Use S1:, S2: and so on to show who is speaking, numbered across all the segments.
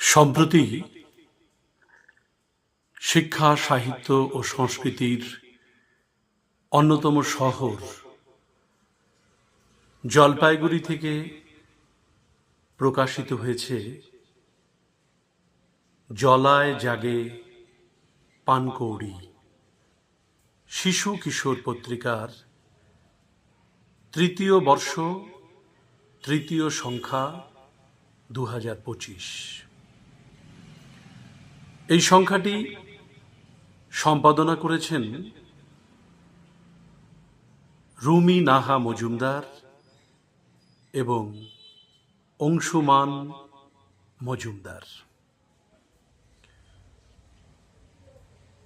S1: সম্প্রতি শিক্ষা, সাহিত্য ও সংস্কৃতির অন্যতম শহর জলপাইগুড়ি থেকে প্রকাশিত হয়েছে জলায় জাগে পানকৌড়ি। শিশু কিশোর পত্রিকার তৃতীয় বর্ষ, তৃতীয় সংখ্যা দু হাজার পঁচিশ। এই সংখ্যাটি সম্পাদনা করেছেন রুমি নাহা মজুমদার এবং অংশুমান মজুমদার।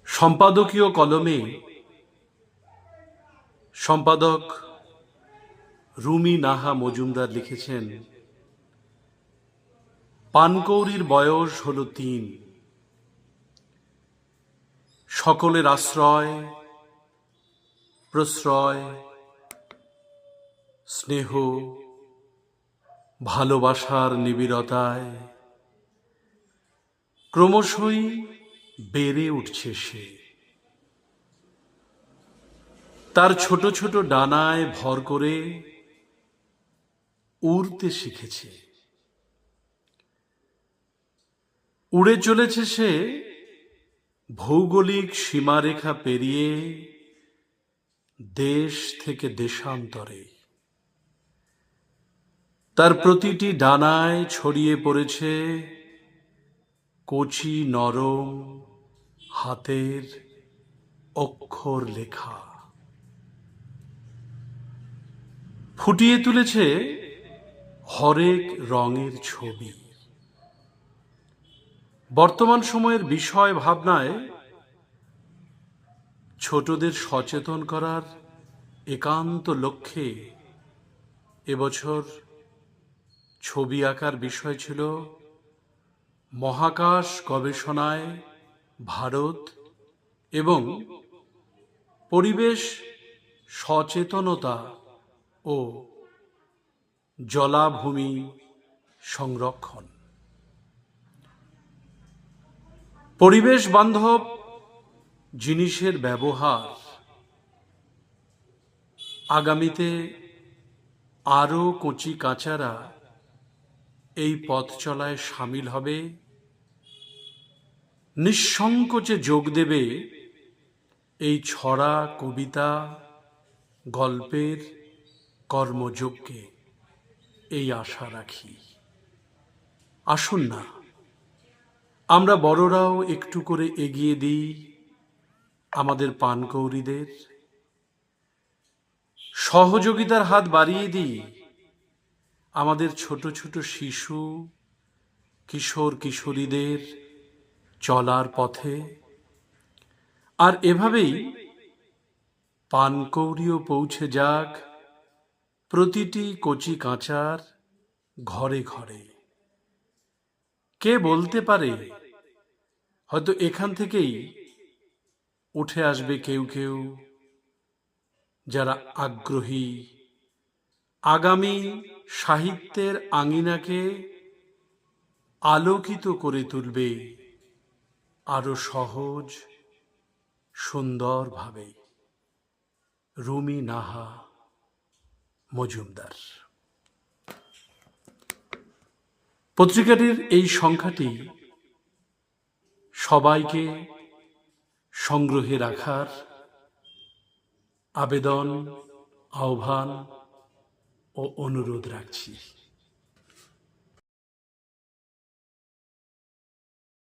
S1: সম্পাদকীয় কলমে সম্পাদক রুমি নাহা মজুমদার লিখেছেন পানকৌড়ির বয়স হল তিন। সকলের আশ্রয়, প্রশ্রয়, স্নেহ, ভালোবাসার নিবিড়তায়। ক্রমশই বেড়ে উঠছে সে। তার ছোট ছোট ডানায় ভর করে উড়তে শিখেছে। উড়ে চলেছে সে ভৌগোলিক সীমারেখা পেরিয়ে দেশ থেকে দেশান্তরে। তার প্রতিটি ডানায় ছড়িয়ে পড়েছে কচি নরম হাতের অক্ষর লেখা। ফুটিয়ে তুলেছে হরেক রঙের ছবি। বর্তমান সময়ের বিষয় ভাবনায় ছোটদের সচেতন করার একান্ত লক্ষ্যে এবছর ছবি আঁকার বিষয় ছিল মহাকাশ গবেষণায় ভারত এবং পরিবেশ সচেতনতা ও জলাভূমি সংরক্ষণ। পরিবেশ বান্ধব জিনিসের ব্যবহার। আগামীতে আরও কচি কাচারা এই পথ চলায় সামিল হবে। নিঃসংকোচে যোগ দেবে এই ছড়া কবিতা, গল্পের কর্মযজ্ঞে এই আশা রাখি। আসুন না। আমরা বড়রাও একটু করে এগিয়ে দিই আমাদের পানকৌড়িদের সহযোগিতার হাত বাড়িয়ে দিই আমাদের ছোট ছোট শিশু, কিশোর কিশোরীদের চলার পথে। আর এভাবেই পানকৌড়িও পৌঁছে যাক প্রতিটি কচি কাঁচার ঘরে ঘরে। কে বলতে পারে? হয়তো এখান থেকেই উঠে আসবে কেউ কেউ যারা আগ্রহী। আগামী সাহিত্যের আঙিনাকে আলোকিত করে তুলবে আরও সহজ, সুন্দরভাবে। রুমি নাহা, মজুমদার। পত্রিকাটির এই সংখ্যাটি সবাইকে সংগ্রহে রাখার আবেদন আহ্বান ও অনুরোধ রাখছি।